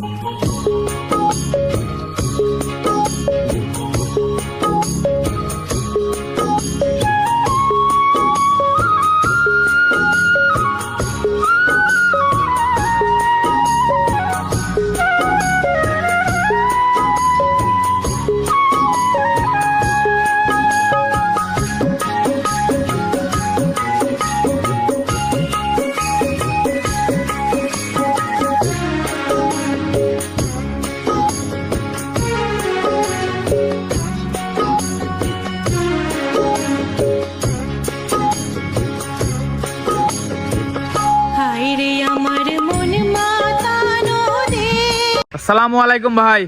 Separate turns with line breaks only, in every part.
Música
আসসালামু আলাইকুম ভাই।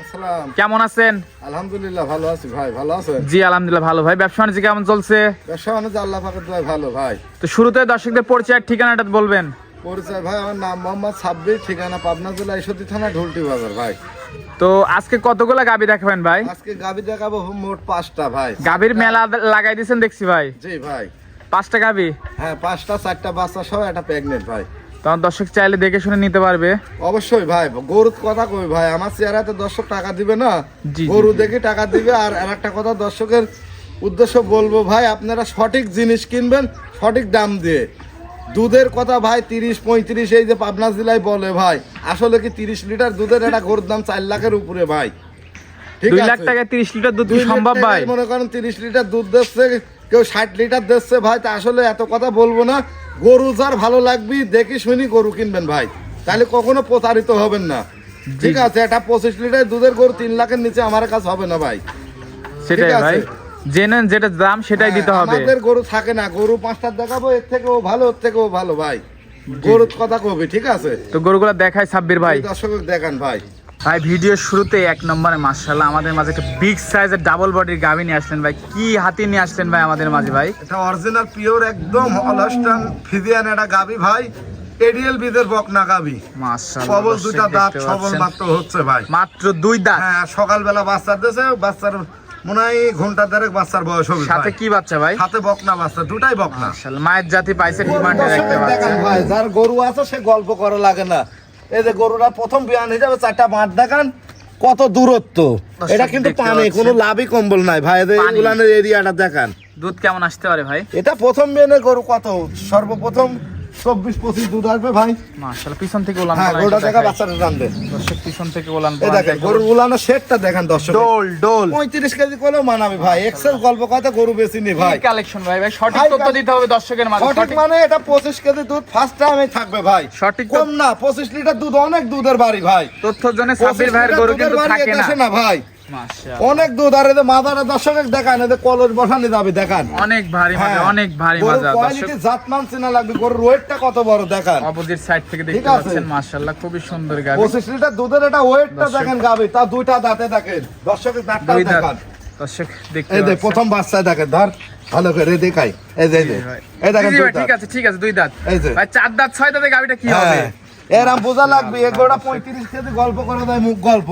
আসসালাম।
কেমন আছেন?
আলহামদুলিল্লাহ ভালো আছি ভাই ভালো আছেন?
জি আলহামদুলিল্লাহ ভালো। ভাই ব্যবসা বাণিজ্য কেমন চলছে?
ব্যবসা বাণিজ্য আল্লাহ পাকের দোয়ায় ভালো ভাই।
তো শুরুতে দর্শকদের পরিচয়ের ঠিকানাটা বলবেন।
পরিচয় ভাই আমার নাম মোহাম্মদ সাব্বির ঠিকানা পাবনা জেলা ঈশ্বরদী থানা ঢুলটি বাজার ভাই।
তো আজকে কতগুলা গাবি দেখাবেন ভাই?
আজকে গাবি দেখাবো মোট পাঁচটা ভাই।
গাবির মেলা লাগাই দিয়েছেন দেখছি ভাই।
জি ভাই।
পাঁচটা গাবি?
হ্যাঁ পাঁচটা চারটা বাচ্চা সহ একটা প্রেগনেন্ট ভাই।
তখন দর্শক চাইলে দেখে শুনে নিতে পারবে।
অবশ্যই ভাই গরুর কথা কই ভাই আমার চেহারাতে দর্শক টাকা দিবে না। গরু। দেখে টাকা দিবে আর আর একটা কথা দর্শকের উদ্দেশ্য বলব ভাই আপনারা সঠিক জিনিস কিনবেন সঠিক দাম দিয়ে। দুধের কথা ভাই তিরিশ পঁয়ত্রিশ এই যে পাবনা জেলায় বলে ভাই আসলে কি তিরিশ লিটার দুধের একটা গরুর দাম চার লাখের উপরে ভাই? ঠিক
লাখ
আছে?
টাকায় তিরিশ লিটার দুধ সম্ভব ভাই?
মনে করেন তিরিশ লিটার দুধ দিচ্ছে কেউ ষাট লিটার দিচ্ছে ভাই তা আসলে এত কথা বলব না। গরু যার ভালো লাগবে দেখি শুনি গরু কিনবেন ভাই। তাহলে কখনো প্রতারিত হবেন না। ঠিক আছে একটা পঁচিশ লিটার দুধের গরু তিন লাখের নিচে আমার কাছে হবে না ভাই।
সেটাই। ভাই। জেনেন যেটা দাম সেটাই দিতে
হ্যাঁ,
হবে।
আমাদের গরু থাকে না গরু পাঁচটা দেখাবো এর থেকেও ভালো ওর থেকেও ভালো ভাই। গরুর কথা কবি ঠিক আছে?
তো গরুগুলো দেখায় সাব্বির ভাই।
দর্শক দেখান ভাই।
ভাই ভিডিওর শুরুতে এক নম্বরে মার্শাল্লাহ আমাদের মাঝে একটা বিগ সাইজের ডাবল বডির গাবি নিয়ে আসলেন ভাই। কি হাতি নিয়ে আসলেন ভাই আমাদের মাঝে ভাই?
এটা অরিজিনাল পিওর একদম অলস্টান ফিজিয়ান একটা গাবি ভাই। এডিএল বিদের বকনা গাবি সবল দুইটা দাঁত সবল মাত্র হচ্ছে ভাই।
মাত্র দুই দাঁত?
হ্যাঁ সকালবেলা বাচ্চা দিয়েছে বাচ্চার মনে হয় ঘণ্টা দেড়েক বাচ্চার বয়স হবে
সাথে কি বাচ্চা ভাই?
সাথে বকনা বাচ্চা দুটাই বকনা।
মার্শাল্লাহ মায়ের জাতি পাইছে ডিমান্ডে দেখতে
দেখেন
পাচ্ছেন
ভাই যার গরু আছে সে গল্প করা লাগে না। এই যে গরুরা প্রথম বিয়ান হয়ে যাবে চারটা বাঁধ দেখান কত দূরত্ব। এটা কিন্তু পানি কোনো লাভই কম্বল নাই। ভাই। উলানের এরিয়াটা দেখান।
দুধ কেমন আসতে পারে ভাই?
এটা প্রথম বিয়ানের গরু কত? সর্বপ্রথম চব্বিশ পঁচিশ দুধ আসবে ভাই।
মার্শাল্লাহ পিছন থেকে ওলান
হ্যাঁ গরুটা দেখা। বাচ্চাটা টানবে
দর্শক পিছন থেকে ওলান
এই দেখেন গরুর উলানের শেডটা দেখেন দর্শক।
ডোল ডোল।
পঁয়ত্রিশ কেজি করলেও মানাবে ভাই। এক্সেল গল্প কথা গরু বেশি নি ভাই।
কালেকশন ভাই ভাই সঠিক তথ্য দিতে হবে দর্শকের মাঝে
সঠিক মানে এটা পঁচিশ কেজি দুধ ফার্স্ট টাইমে থাকবে ভাই।
সঠিক
কম না পঁচিশ লিটার দুধ অনেক দুধের বাড়ি ভাই।
তথ্যর জন্য সাব্বির ভাইয়ের গরু কিন্তু থাকে না
ভাই। অনেক দুধ আর এদের মাদারে দর্শকের দেখান এদের কলস বসানি যাবে দেখান।
অনেক ভারী মাজা
হ্যাঁ।
অনেক ভারী মাজা দর্শক
কোয়ালিটি জাতমান চেনা লাগবে গরুর ওয়েটটা কত বড় দেখান।
অপোজিট সাইড থেকে দেখতে
আছে।
পাচ্ছেন মাশাআল্লাহ খুবই সুন্দর গাড়ি
পঁচিশ লিটার দুধের এটা ওয়েটটা দেখেন গাবে তা দুইটা দাঁতে দেখেন দর্শকের দাঁতটা দেখান।
দর্শক দেখতে
এই যে প্রথম দেখেন ধর ভালো করে দেখাই এই যে এই দেখেন
ঠিক আছে ঠিক আছে দুই দাঁত।
এই যে।
ভাই চার দাঁত ছয় দাঁতে কি হবে?
হ্যাঁ। এরম বোঝা লাগবে এগুলোটা পঁয়ত্রিশ কেজি গল্প করে দেয় মুখ গল্প।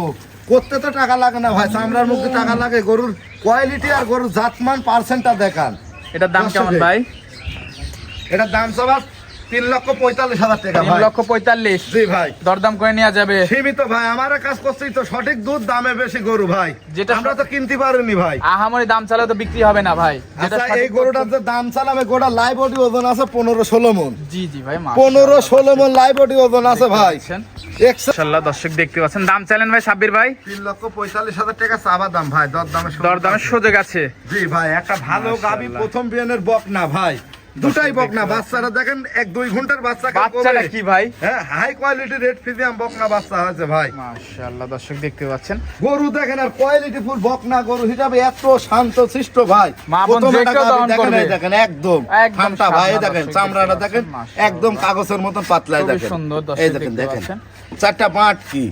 করতে তো টাকা লাগে না ভাই চামড়ার মধ্যে টাকা লাগে গরুর কোয়ালিটি আর গরুর জাতমান পার্সেন্টটা দেখান।
এটার দাম কেমন ভাই?
এটার দাম সবার তিন লক্ষ পঁয়তাল্লিশ হাজার টাকা
তিন লক্ষ পঁয়তাল্লিশ।
জি ভাই।
দরদাম করে নেওয়া যাবে।
সীমিত ভাই আমার কাজ করছি তো সঠিক দুধ দামে বেশি গরু ভাই।
যেটা
আমরা তো কিনতে পারিনি ভাই।
আহামরি দাম চালে তো বিক্রি হবে না ভাই।
আচ্ছা এই গরুটার যে দাম চালাবে গোটা লাইভ বডি ওজন আছে পনেরো ষোলো মন।
জি জি ভাই
পনেরো ষোলো মন লাইভ বডি ওজন আছে ভাই। একশো
দর্শক দেখতে পাচ্ছেন। দাম চাইলেন ভাই সাব্বির ভাই?
তিন লক্ষ পঁয়তাল্লিশ হাজার টাকা চাবা দাম ভাই। দর দামে
দরদামের সুযোগ আছে।
জি ভাই একটা ভালো গাবি। প্রথম বিয়ানের বকনা ভাই। দুটাই বকনা বাচ্চারা দেখেন এক দুই ঘণ্টার বাচ্চা
বাচ্চাটা কি ভাই?
হ্যাঁ হাই কোয়ালিটি রেড ফিজিয়াম বকনা বাচ্চা হয়েছে ভাই।
মাশাআল্লাহ দর্শক দেখতে পাচ্ছেন।
গরু দেখেন আর কোয়ালিটি ফুল বকনা গরু হিসাবে এত শান্ত শিষ্ট ভাই। দেখেন, একদম ঠান্ডা ভাই দেখেন চামড়াটা দেখেন একদম কাগজের মতন
খুবই
দেখেন।
সুন্দর
এই দেখেন দেখেন। চারটা বাট কি?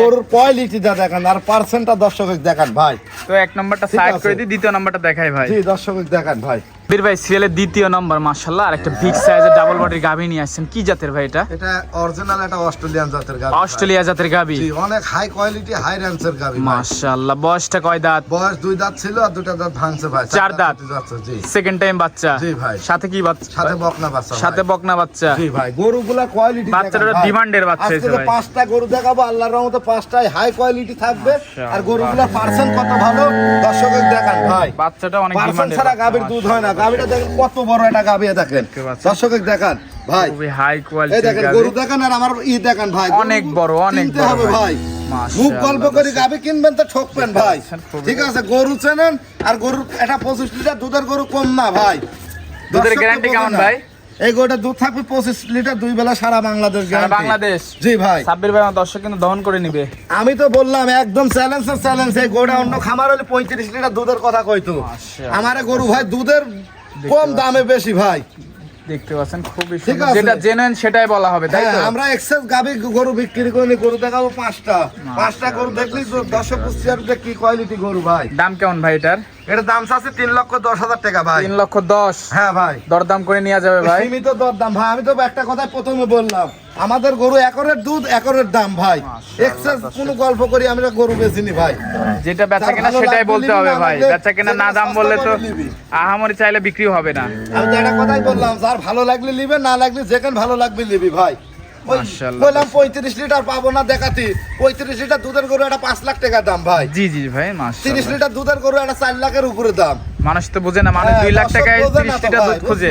গরুর কোয়ালিটিটা দেখেন আর পার্সেন্টটা দর্শক দেখান ভাই।
তো এক নম্বরটা সাইড করে দিই দ্বিতীয় নম্বরটা দেখাই ভাই।
জি দর্শক দেখান ভাই।
বীর ভাই সিরিয়ালের দ্বিতীয় নম্বর মাশাল্লাহ আর একটা বিগ সাইজের ডাবল বডির গাভি নিয়ে আসছেন। কি জাতের ভাই এটা?
এটা অরিজিনাল একটা অস্ট্রেলিয়ান জাতের গাবি
অস্ট্রেলিয়া জাতের গাভি।
জি, অনেক হাই কোয়ালিটি হাই র্যান্সের গাবি ভাই।
মাশাল্লাহ বয়সটা কয় দাঁত?
বয়স দুই দাঁত ছিল আর দুটা দাঁত ভাঙছে ভাই।
চার দাঁত।
জি।
সেকেন্ড টাইম বাচ্চা।
জি ভাই।
সাথে কি বাচ্চা?
সাথে বকনা বাচ্চা
সাথে বকনা বাচ্চা।
জি ভাই গরুগুলা কোয়ালিটি
বাচ্চাটা ডিমান্ডের বাচ্চা
আজকে। পাঁচটা গরু দেখাবো আল্লাহর রহমতে পাঁচটাই হাই কোয়ালিটি থাকবে। আর গরুগুলা পার্সেন্ট কত ভালো দর্শকের দেখান ভাই।
বাচ্চাটা অনেক ডিমান্ডের
ছাড়া গাভীর দুধ হয় না গাভীটা দেখেন কত বড় একটা গাভি দেখেন। দর্শক। দেখান ভাই।
খুবই হাই কোয়ালিটি
দেখেন গরু দেখেন আর আমার ই দেখেন ভাই।
অনেক বড়, অনেক বড়
হবে
ভাই।
মুখ গল্প করে গাভী কিনবেন তো ঠকবেন ভাই। ঠিক আছে গরু চেনেন আর গরুর এটা পঁচিশ লিটার দুধের গরু কম না ভাই।
দুধের
বোঝে
কেমন ভাই?
এই গরুটা দুধ থাকবে পঁচিশ লিটার দুই বেলা সারা বাংলাদেশ
বাংলাদেশ?
জি ভাই।
সাব্বির ভাই দর্শক কিন্তু দহন করে নিবে।
আমি তো বললাম একদম চ্যালেঞ্জ চ্যালেঞ্জ। এই গরুটা অন্য খামার হলে পঁয়ত্রিশ লিটার দুধের কথা কইতো। আমারে গরু ভাই দুধের কম দামে বেশি ভাই।
দেখতে পাচ্ছেন খুবই সুন্দর। যেটা সেটাই বলা হবে তাই তো?
হ্যাঁ, আমরা এক্সেস গাবি গরু বিক্রি করি গরু দেখাবো পাঁচটা। পাঁচটা গরু দেখলি দর্শক বুঝতে পারবে কি কোয়ালিটি গরু ভাই।
দাম কেমন ভাই এটার?
এটা দাম আছে তিন লক্ষ দশ হাজার টাকা ভাই।
তিন লক্ষ দশ?
হ্যাঁ ভাই।
দরদাম করে নেওয়া যাবে ভাই।
সীমিত দর ভাই আমি তো একটা কথা প্রথমে বললাম। আমাদের গরু একরের দুধ একরের দাম ভাই। এক্সেস কোনো গল্প করি আমরা গরু বেচিনি ভাই।
যেটা বেচা কেনা সেটাই বলতে হবে ভাই। বেচা কেনা না দাম বললে তো আহামরি চাইলে বিক্রি হবে না।
আমি একটা কথাই বললাম যার ভালো লাগলে নিবে না লাগলে যেখানে ভালো লাগবে নিবি ভাই। বললাম পঁয়ত্রিশ লিটার পাবো না দেখাতি। পঁয়ত্রিশ লিটার দুধের গরু একটা পাঁচ লাখ টাকা দাম ভাই।
জি জি ভাই
তিরিশ লিটার দুধের গরু একটা চার লাখের উপরে দাম।
মানুষ তো বোঝে না মানুষ
হ্যাঁ,
দুই লাখ
দর্শক
টাকায়
বোঝে
তিরিশ লিটার দুধ খোঁজে।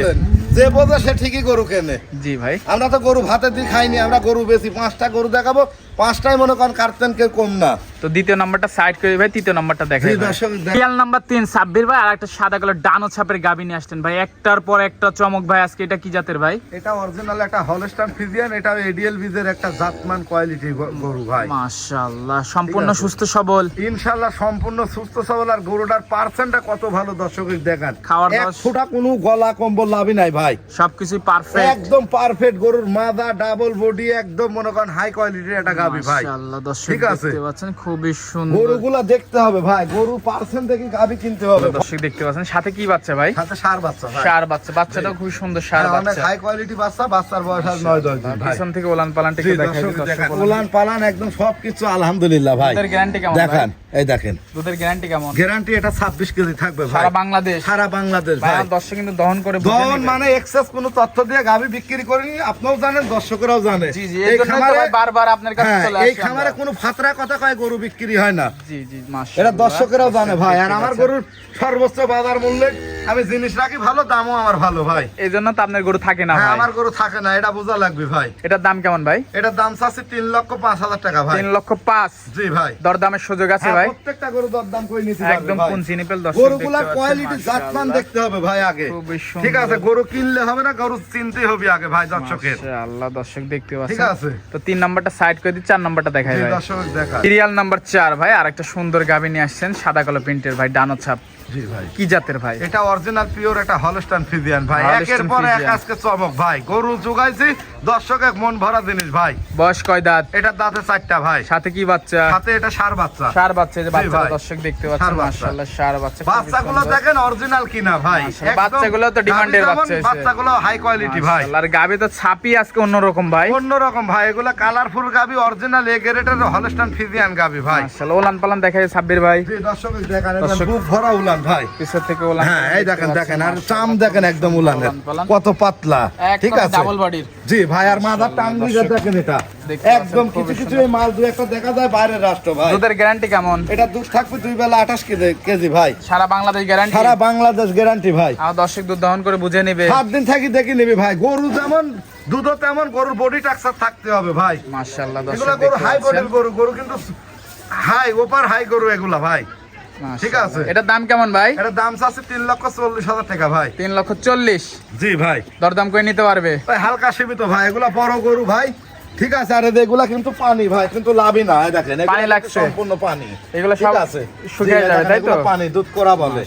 যে বোঝে সে ঠিকই গরু কেনে।
জি ভাই।
আমরা তো গরু ভাতে দিয়ে খাইনি আমরা গরু বেশি পাঁচটা গরু দেখাবো পাঁচটাই মনে করেন কাটতেন কেউ কম না।
তো দ্বিতীয় নাম্বারটা সাইড করে ভাই তৃতীয় নাম্বারটা দেখাই
জি,
ভাই।
দর্শক দেখ-
রিয়াল নাম্বার তিন সাব্বির ভাই আর একটা সাদা কালার ডানো ছাপের গাবি নিয়ে আসতেন ভাই। একটার পর একটা চমক ভাই আজকে এটা কি জাতের ভাই?
এটা অরিজিনাল একটা হলস্টান ফিজিয়ান এটা এডিএল বিজের একটা জাতমান কোয়ালিটি গরু ভাই।
মাশাআল্লাহ সম্পূর্ণ সুস্থ সবল।
ইনশাল্লাহ সম্পূর্ণ সুস্থ সবল আর গরুটার পার্সেন্টটা কত ভালো দর্শক দেখান।
খাওয়ার
এক
দাওয়ার-
ফোঁটা কোনো গলা কম্বল লাভই নাই ভাই।
সবকিছু পারফেক্ট
একদম পারফেক্ট গরুর মাদা ডাবল বডি একদম মনে করেন হাই কোয়ালিটির একটা গাবি ভাই।
মাশাআল্লাহ দর্শক
ঠিক আছে।
দেখতে পাচ্ছেন খুবই সুন্দর।
গরুগুলা দেখতে হবে ভাই গরু পার্সেন্ট থেকে গাবি কিনতে হবে।
দর্শক দেখতে পাচ্ছেন। সাথে কি বাচ্চা ভাই?
সাথে সার বাচ্চা ভাই।
সার বাচ্চা। বাচ্চাটাও খুব সুন্দর সার
হ্যাঁ,
বাচ্চা।
হাই কোয়ালিটি বাচ্চা বাচ্চার বয়স আর নয় দশ দিন ভাই।
পিছন থেকে ওলান পালান
জি,
থেকে দেখাই দিই।
উলান পালান একদম সবকিছু আলহামদুলিল্লাহ ভাই।
গ্যারান্টি কেমন
দেখান এই দেখেন।
দুধের গ্যারান্টি কেমন?
গ্যারান্টি এটা ছাব্বিশ কেজি থাকবে ভাই।
সারা বাংলাদেশ?
সারা বাংলাদেশ
ভাই দর্শক কিন্তু দহন করে
দহন মানে এক্সেস কোনো তথ্য দিয়ে গাভি বিক্রি করেনি আপনিও জানেন দর্শকরাও জানে।
জি জি
এই খামারে
বারবার আপনার কাছে চলে আসে
এই
খামারে
কোনো ফাতরা কথা কয় গরু বিক্রি হয় না।
জি জি মাশাআল্লাহ।
এটা দর্শকেরাও জানে ভাই আর আমার গরুর সর্বোচ্চ বাজার মূল্যে আমি জিনিস রাখি ভালো দামও আমার ভালো ভাই।
এই জন্য তো আপনার গরু থাকে না
হ্যাঁ আমার গরু থাকে না এটা বোঝা লাগবে ভাই।
এটার দাম কেমন ভাই?
এটার দাম চাচ্ছি তিন লক্ষ পাঁচ হাজার টাকা ভাই।
তিন লক্ষ পাঁচ।
জি ভাই।
দরদামের সুযোগ আছে
হ্যাঁ,
ভাই।
প্রত্যেকটা গরু দরদাম করে নিতে
একদম
ভাই।
পুঞ্জি নিপেল দর্শক
গরুগুলা কোয়ালিটি জাতমান দেখতে হবে ভাই আগে। ঠিক আছে গরু কিনলে হবে না গরু চিনতে হবে আগে ভাই দর্শকের।
মাশাআল্লাহ দর্শক দেখতে
ঠিক আছে।
তো তিন নাম্বারটা সাইড করে দিই চার নাম্বারটা দেখাই ভাই।
দর্শক দেখা
সিরিয়াল নাম্বার চার ভাই আর একটা সুন্দর গাবি নিয়ে আসছেন সাদা কালো প্রিন্টের ভাই ডানো ছাপ।
জি ভাই।
কি জাতের ভাই?
এটা অরিজিনাল পিওর একটা হলস্টান ফিজিয়ান ভাই। একের পর এক আজকে চমক ভাই। গরু জোগাইছি দর্শক এক মন ভরা জিনিস ভাই।
বয়স কয় দাঁত?
এটার দাঁতে চারটা ভাই।
সাথে কি বাচ্চা?
সাথে এটা সার বাচ্চা।
সার বাচ্চা যে বাচ্চা দর্শক দেখতে পাচ্ছেন মাশাআল্লাহ সার বাচ্চা
বাচ্চাগুলো দেখেন অরিজিনাল কিনা ভাই।
বাচ্চাগুলো তো ডিমান্ডের বাচ্চা।
বাচ্চাগুলো হাই কোয়ালিটি ভাই।
আর গাবি তো ছাপি আজকে অন্যরকম ভাই।
অন্যরকম ভাই। এগুলা কালারফুল গাবি অরিজিনাল এ গ্রেডের হলস্টান ফিজিয়ান গাবি ভাই।
মাশাআল্লাহ ওলান পালান দেখাই সাব্বির ভাই।
দর্শক দেখেন বুক ভরা উলান। ভাই।
পিছন থেকে ওলান
হ্যাঁ এই দেখেন দেখেন আর চাম দেখেন একদম উলানের। কত পাতলা ঠিক আছে?
ডাবল বডির
জি ভাই আর মাদার দিকে দেখেন এটা। একদম কিছু কিছু এই মাল দু একটা দেখা যায় বাইরের রাষ্ট্র ভাই।
দুধের গ্যারান্টি কেমন?
এটা দুধ থাকবে দুই বেলা আঠাশ কেজি কেজি ভাই।
সারা বাংলাদেশ গ্যারান্টি
সারা বাংলাদেশ গ্যারান্টি ভাই।
আমার দর্শক দুধ দহন করে বুঝে নেবে।
সাত দিন থাকি দেখি নিবি ভাই। গরু যেমন দুধও তেমন গরুর বডি টাক্সার থাকতে হবে ভাই।
মাশাআল্লাহ দর্শক
এগুলা গরু হাই। বডির গরু গরু কিন্তু হাই ওপার হাই গরু এগুলা ভাই। ঠিক আছে।
এটার দাম কেমন ভাই?
এটার দাম আছে তিন লক্ষ চল্লিশ হাজার টাকা ভাই।
তিন লক্ষ চল্লিশ।
জি ভাই।
দরদাম করে নিতে পারবে।
ভাই হালকা সীমিত ভাই এগুলা বড় গরু ভাই। ঠিক আছে আরে এগুলা কিন্তু পানি ভাই কিন্তু লাভই না দেখেন
পানি লাগছে।
সম্পূর্ণ পানি
এগুলো সব
আছে
শুকিয়ে যাবে, তাই তো?
পানি দুধ করা বলে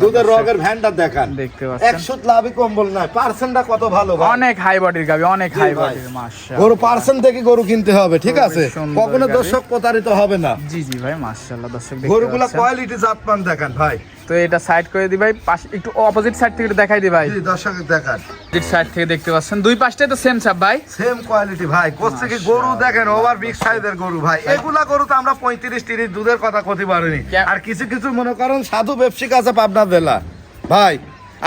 দুধের রগের ভ্যানটা দেখান
দেখতে পাচ্ছেন।
একশো লাভই কম্বল নাই পার্সেন্টটা কত ভালো ভাই
অনেক হাই বডির গাবি অনেক হাই বডির মাশাআল্লাহ
গরু পার্সেন্ট থেকে গরু কিনতে হবে ঠিক আছে কখনো। দর্শক প্রতারিত হবে না
জি জি ভাই মাশাআল্লাহ দর্শক দেখতে
গরুগুলা। কোয়ালিটি জাতমান দেখান ভাই
তো এটা সাইড করে দি ভাই। পাশ একটু অপোজিট সাইড থেকে দেখাই দি ভাই।
দর্শক দেখান।
সাইড থেকে দেখতে পাচ্ছেন। দুই পাশটাই তো সেম চাপ ভাই।
সেম কোয়ালিটি ভাই। কোথা থেকে গরু দেখেন ওভার বিগ সাইজের গরু ভাই। এগুলা গরু তো আমরা পঁয়ত্রিশ তিরিশ দুধের কথা পারিনি। আর কিছু কিছু মনে করেন সাধু ব্যবসায়িক আছে পাবনা জেলা। ভাই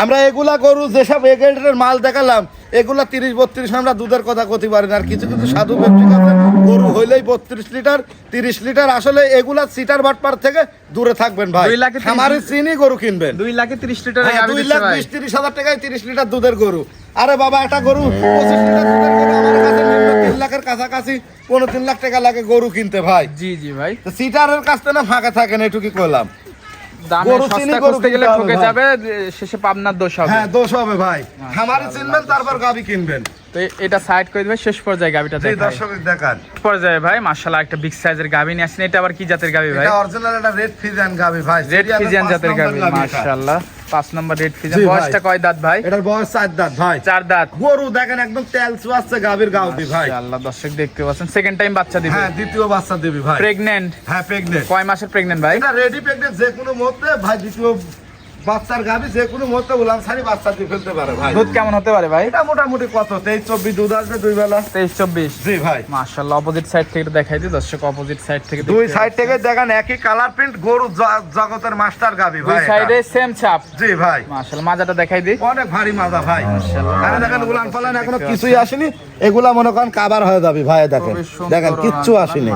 আমরা এগুলা গরু যেসব এগেন্টের মাল দেখালাম এগুলা তিরিশ বত্রিশ আমরা দুধের কথা কথি পারি না আর কিছু কিছু সাধু ব্যবসায়িক আছে গরু হইলেই বত্রিশ লিটার তিরিশ লিটার আসলে এগুলা সিটার বাটপার থেকে দূরে থাকবেন ভাই।
দুই লাখে তিরিশ-
খামারে চিনি গরু কিনবেন।
দুই লাখে তিরিশ লিটার
হ্যাঁ, দুই লাখ বিশ তিরিশ হাজার টাকায় তিরিশ লিটার দুধের গরু। আরে বাবা একটা গরু পঁচিশ লিটার দুধের গরু আমার কাছে তিন লাখের কাছাকাছি পনেরো তিন লাখ টাকা লাগে গরু কিনতে ভাই।
জি জি ভাই।
সিটারের কাছ থেকে না ফাঁকা থাকেন না এটুকি করলাম
দামে সস্তা
গরু
গেলে ঠকে যাবে শেষে পাবনার দোষ হবে।
হ্যাঁ দোষ হবে ভাই। খামারে চিনবেন তারপর গাবি কিনবেন।
তো এটা সাইড করে দিবে শেষ পর্যায়ে গাবিটা দেখাই।
দর্শক দেখান।
পর্যায়ে ভাই মাশাআল্লাহ একটা বিগ সাইজের গাবি নিয়ে আসছেন। এটা আবার কি জাতের গাবি ভাই?
এটা অরিজিনাল রেড ফিজিয়ান গাবি ভাই।
রেড ফিজিয়ান জাতের গাবি মাশাআল্লাহ। পাঁচ নম্বর রেড ফিজিয়ান বয়সটা কয় দাঁত ভাই?
এটার বয়স চার দাঁত ভাই।
চার দাঁত।
গরু দেখেন একদম তেল চুয়াচ্ছে গাভীর গাউতি ভাই।
আল্লাহ দর্শক দেখতে পাচ্ছেন। সেকেন্ড টাইম বাচ্চা দিবে।
হ্যাঁ দ্বিতীয় বাচ্চা দিবি ভাই।
প্রেগন্যান্ট
হ্যাঁ প্রেগনেন্ট
কয় মাসের প্রেগন্যান্ট ভাই?
এটা রেডি প্রেগন্যান্ট যে কোনো মুহূর্তে ভাই দ্বিতীয় বাচ্চার গাবি যে কোনো মুহূর্তে উলান সারি বাচ্চা দিয়ে ফেলতে পারে ভাই।
দুধ কেমন হতে পারে ভাই?
এটা মোটামুটি কত? তেইশ চব্বিশ দুধ আসবে দুই বেলা?
তেইশ চব্বিশ?
জি ভাই।
মাশাআল্লাহ অপোজিট সাইড থেকে দেখাই দিই দর্শক অপোজিট সাইড থেকে
দুই সাইড থেকে দেখেন একই কালার প্রিন্ট গরু জগতের মাস্টার গাবি
দুই সাইডে সেম ছাপ।
জি ভাই।
মাশাআল্লাহ মাজাটা দেখাই দিই।
অনেক ভারী মাজা ভাই। আরে দেখেন উলান পালান এখনও কিছুই আসেনি। এগুলা মনে করেন কাবার হয়ে যাবে ভাই দেখেন। দেখেন কিচ্ছু আসেনি।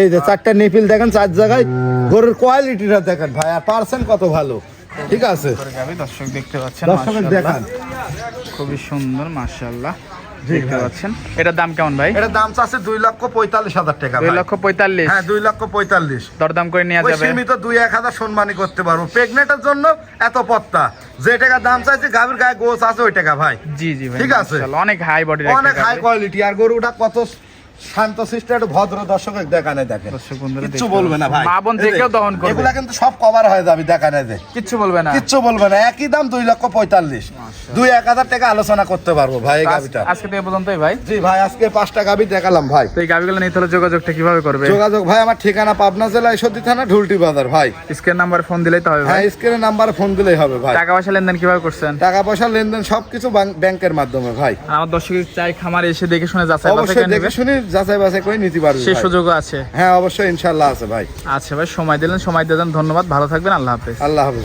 এই যে চারটা নিপিল দেখেন চার জায়গায় গরুর কোয়ালিটিটা দেখেন ভাই আর পার্সেন্ট কত ভালো? ঠিক আছে।
দর্শক দেখতে পাচ্ছেন
দর্শকের দেখান।
খুবই সুন্দর মাশাআল্লাহ।
জি
দেখতে পাচ্ছেন। এটার দাম কেমন ভাই?
এটার দাম চাচ্ছে দুই লক্ষ পঁয়তাল্লিশ হাজার টাকা
দুই লক্ষ পঁয়তাল্লিশ?
হ্যাঁ দুই লক্ষ পঁয়তাল্লিশ।
দরদাম করে নেওয়া যাবে।
সীমিত দুই এক হাজার সম্মানী করতে পারব। প্রেগনেন্টের জন্য এত পত্তা। যে টাকা দাম চাইছে গাভীর গায়ে গোছ আছে ওই টাকা ভাই।
জি জি ভাই
ঠিক আছে।
অনেক হাই বডি
অনেক হাই কোয়ালিটি আর গরুটা কত শান্ত শিষ্ট একটু ভদ্র দর্শক দেখানে দেখেন।
দর্শক
কিচ্ছু বলবে না ভাই।
মা বোন দেখেও দহন করবে।
এগুলা কিন্তু সব কভার হয়ে যাবে দেখানে যে।
কিচ্ছু বলবে না।
কিচ্ছু বলবে না। একই দাম দুই লক্ষ পঁয়তাল্লিশ। দুই এক হাজার টাকা আলোচনা করতে পারব ভাই এই গাভিটা
আজকে তো এ পর্যন্তই ভাই।
জি ভাই আজকে পাঁচটা গাভি দেখালাম ভাই।
এই গাবিগুলো নিতে হলে যোগাযোগটা কীভাবে করবে?
যোগাযোগ ভাই আমার ঠিকানা পাবনা জেলা ঈশ্বরদী থানা ঢুলটি বাজার ভাই।
স্ক্রিন নাম্বার ফোন দিলেই তো হবে ভাই।
হ্যাঁ স্ক্রিনে নাম্বারে ফোন দিলেই হবে ভাই।
টাকা পয়সা লেনদেন কীভাবে করছেন?
টাকা পয়সা লেনদেন সবকিছু ব্যাংকের মাধ্যমে ভাই।
আমার দর্শক চাই খামারে এসে দেখে শুনে যাচাই
অবশ্যই দেখে শুনি যাচাই বাছাই করে নিতে পারবে
সেই সুযোগ আছে।
হ্যাঁ অবশ্যই ইনশাল্লাহ আছে ভাই।
আচ্ছা ভাই সময় দিলেন সময় দিলেন ধন্যবাদ। ভালো থাকবেন আল্লাহ হাফেজ।
আল্লাহ হাফেজ।